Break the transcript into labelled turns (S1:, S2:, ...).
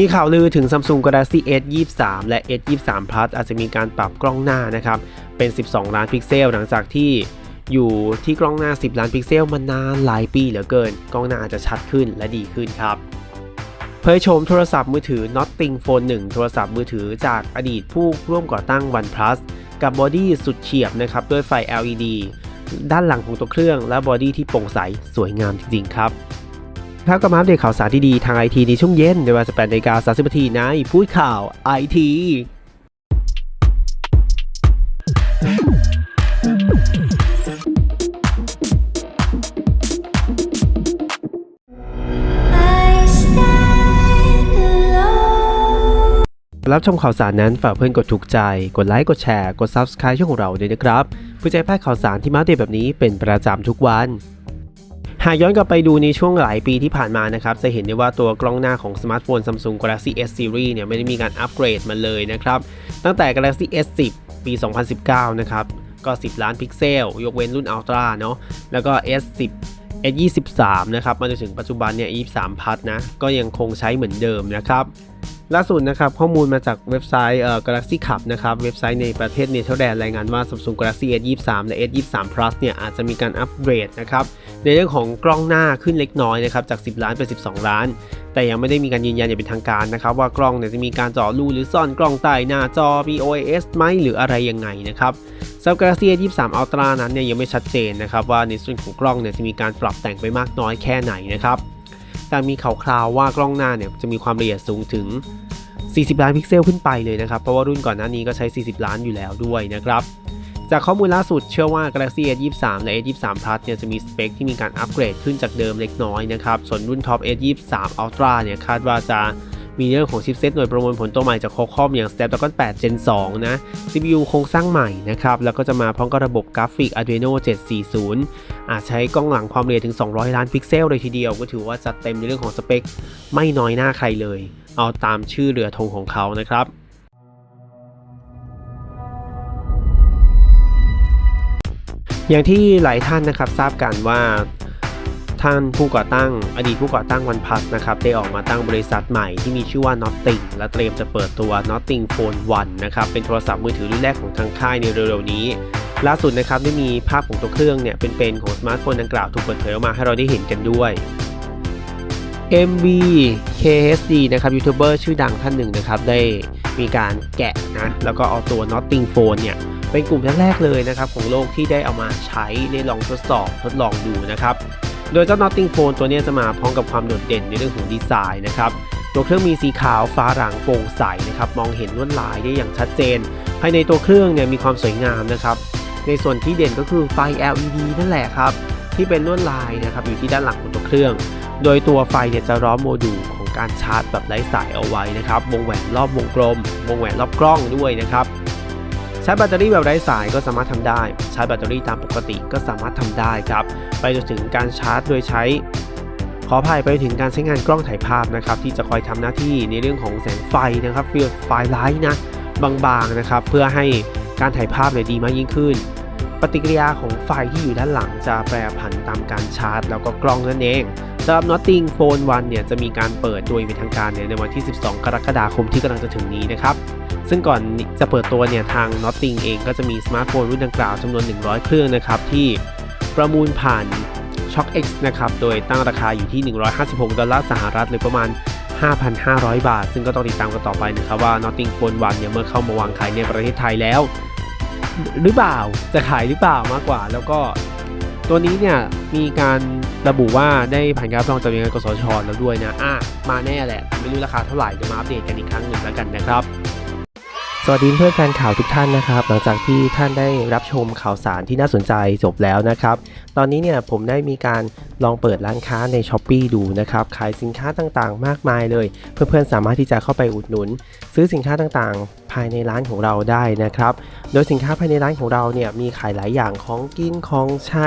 S1: มีข่าวลือถึง Samsung Galaxy S 23และ S 23 Plus อาจจะมีการปรับกล้องหน้านะครับเป็น 12 ล้านพิกเซล หลังจากที่อยู่ที่กล้องหน้า 10 ล้านพิกเซลมานานหลายปีเหลือเกิน กล้องหน้าอาจจะชัดขึ้นและดีขึ้นครับเผยโฉมโทรศัพท์มือถือ Notting Phone 1 โทรศัพท์มือถือจากอดีตผู้ร่วมก่อตั้ง OnePlus กับบอดี้สุดเฉียบนะครับด้วยไฟ LED ด้านหลังของตัวเครื่องและบอดี้ที่โปร่งใสสวยงามจริงๆครับ ครับก็มาอัปเดตข่าวสารที่ดีทางไอทีในช่วงเย็นในเวลา18นาฬิกา30นาทีในพูดข่าวไอทีรับชมข่าวสารนั้นฝากเพื่อนกดถูกใจ กดไลค์ กดแชร์ กด Subscribe ช่องของเราด้วยนะครับ เพื่อจะให้พลาดข่าวสารที่มาเดตแบบนี้เป็นประจำทุกวัน หากย้อนกลับไปดูในช่วงหลายปีที่ผ่านมานะครับ จะเห็นได้ว่าตัวกล้องหน้าของสมาร์ทโฟน Samsung Galaxy S Series เนี่ยไม่ได้มีการอัปเกรดมาเลยนะครับ ตั้งแต่ Galaxy S10 ปี 2019 นะครับ ก็ 10 ล้านพิกเซล ยกเว้นรุ่น Ultra เนาะแล้วก็ S10 S23 นะครับ มาจนถึงปัจจุบันเนี่ย 23 พัทนะ ก็ยังคงใช้เหมือนเดิมนะครับ ล่าสุดนะครับข้อมูลมาจากเว็บไซต์เอ่อ Galaxy Club นะครับเว็บไซต์ในประเทศเนเธอร์แลนด์รายงานว่า Samsung Galaxy S23 และ S23 Plus เนี่ยอาจจะมีการอัปเกรดนะครับในเรื่องของกล้องหน้าขึ้นเล็กน้อยนะครับจาก 10 ล้านเป็น 12 ล้าน แต่ยังไม่ได้มีการยืนยันอย่างเป็นทางการนะครับว่ากล้องเนี่ยจะมีการเจาะรูหรือซ่อนกล้องใต้หน้าจอ POS ไหมหรืออะไรยังไงนะครับสำหรับ Galaxy S23 Ultra นั้นเนี่ยยังไม่ชัดเจนนะครับว่าในส่วนของกล้องเนี่ยจะมีการปรับแต่งไปมากน้อยแค่ไหนนะครับ แต่มีข่าวคราวว่ากล้องหน้าเนี่ยจะมีความละเอียดสูงถึง 40 ล้านพิกเซลขึ้นไปเลยนะครับ เพราะว่ารุ่นก่อนหน้านี้ก็ใช้ 40 ล้านอยู่แล้วด้วยนะครับ จากข้อมูลล่าสุดเชื่อว่า Galaxy S23 และ S23 Plus เนี่ยจะมีสเปคที่มีการอัปเกรดขึ้นจากเดิมเล็กน้อยนะครับ ส่วนรุ่นท็อป S23 Ultra เนี่ยคาดว่าจะ มีเรื่องของชิปเซตหน่วยประมวลผลตัวใหม่จาก Qualcomm อย่าง Snapdragon 8 Gen 2 นะ CPU โครงสร้างใหม่นะครับ แล้วก็จะมาพร้อมกับระบบกราฟิก Adreno 740 อาจใช้กล้องหลังความละเอียดถึง 200 ล้านพิกเซลเลยทีเดียว ก็ถือว่าจัดเต็มในเรื่องของสเปค ไม่น้อยหน้าใครเลย เอาตามชื่อเรือธงของเขานะครับอย่างที่หลายท่านนะครับทราบกันว่า ท่านผู้ก่อตั้ง อดีตผู้ก่อตั้ง OnePlus นะครับได้ออกมาตั้งบริษัทใหม่ที่มีชื่อว่า Notting และเตรียมจะเปิดตัว Notting Phone 1นะครับเป็นโทรศัพท์มือถือรุ่นแรกของทางค่ายในเร็วๆนี้ ล่าสุดนะครับได้มีภาพของตัวเครื่องเนี่ยเป็นๆของสมาร์ทโฟนดังกล่าวถูกเปิดเผยออกมาให้เราได้เห็นกันด้วย MV KSD นะครับยูทูบเบอร์ชื่อดังท่านหนึ่งนะครับได้มีการแกะนะแล้วก็เอาตัว Notting Phone เนี่ยเป็นกลุ่มแรกๆเลยนะครับของโลกที่ได้เอามาใช้ได้ลองทดสอบทดลองดูนะครับ โดยเจ้า Notting Phone ตัวนี้จะมาพร้อมกับความโดดเด่นในเรื่องของดีไซน์นะครับ ตัวเครื่องมีสีขาวฟ้าหลังโปร่งใสนะครับ มองเห็นลวดลายได้อย่างชัดเจน ภายในตัวเครื่องเนี่ยมีความสวยงามนะครับ ในส่วนที่เด่นก็คือไฟ LED นั่นแหละครับ ที่เป็นลวดลายนะครับอยู่ที่ด้านหลังของตัวเครื่อง โดยตัวไฟเนี่ยจะล้อมโมดูลของการชาร์จแบบไร้สายเอาไว้นะครับ วงแหวนรอบวงกลม วงแหวนรอบกล้องด้วยนะครับ ใช้แบตเตอรี่แบบไร้สายก็สามารถทำได้ใช้แบตเตอรี่ตามปกติก็สามารถทำได้ครับ ไปจนถึงการชาร์จโดยใช้ ขออภัยไปถึงการใช้งานกล้องถ่ายภาพนะครับที่จะคอยทำหน้าที่ในเรื่องของแสงไฟนะครับฟิลไฟไลท์นะบางๆนะครับเพื่อให้การถ่ายภาพเนี่ยดีมากยิ่งขึ้น ปฏิกิริยาของไฟที่อยู่ด้านหลังจะแปรผันตามการชาร์จ แล้วก็กล้องนั่นเอง สำหรับ Notting Phone 1เนี่ยจะมีการเปิดโดยเป็นทางการเนี่ยในวันที่ 12 กรกฎาคมที่กำลังจะถึงนี้นะครับ ซึ่งก่อนจะเปิดตัวเนี่ยทาง Notting เองก็จะมีสมาร์ทโฟนรุ่นดังกล่าวจำนวน 100 เครื่องนะครับที่ประมูลผ่าน Shock X นะครับโดยตั้งราคาอยู่ที่ 156 ดอลลาร์สหรัฐหรือประมาณ 5,500 บาท ซึ่งก็ต้องติดตามกันต่อไปนะครับว่า Notting Phone 1เนี่ยเมื่อเข้ามาวางขายในประเทศไทยแล้ว หรือเปล่าจะขายหรือเปล่ามากกว่า แล้วก็ตัวนี้เนี่ยมีการ ระบุว่าได้ผ่านการรับรองจากหน่วยงานกสชแล้วด้วยนะอะมาแน่แหละ ไม่รู้ราคาเท่าไหร่เดี๋ยวมาอัปเดตกันอีกครั้งหนึ่งแล้วกันนะครับสวัสดีเพื่อนแฟนข่าวทุกท่านนะครับ หลังจากที่ท่านได้รับชมข่าวสารที่น่าสนใจจบแล้วนะครับ ตอนนี้เนี่ยผมได้มีการลองเปิดร้านค้าใน s h อ p e e ดูนะครับ ขายสินค้าต่างๆ มากมายเลย เพื่อนๆสามารถที่จะเข้าไปอุดหนุน ซื้อสินค้าต่างๆ ภายในร้านของเราได้นะครับ โดยสินค้าภายในร้านของเราเนี่ยมีขายหลายอย่างของกินของใช้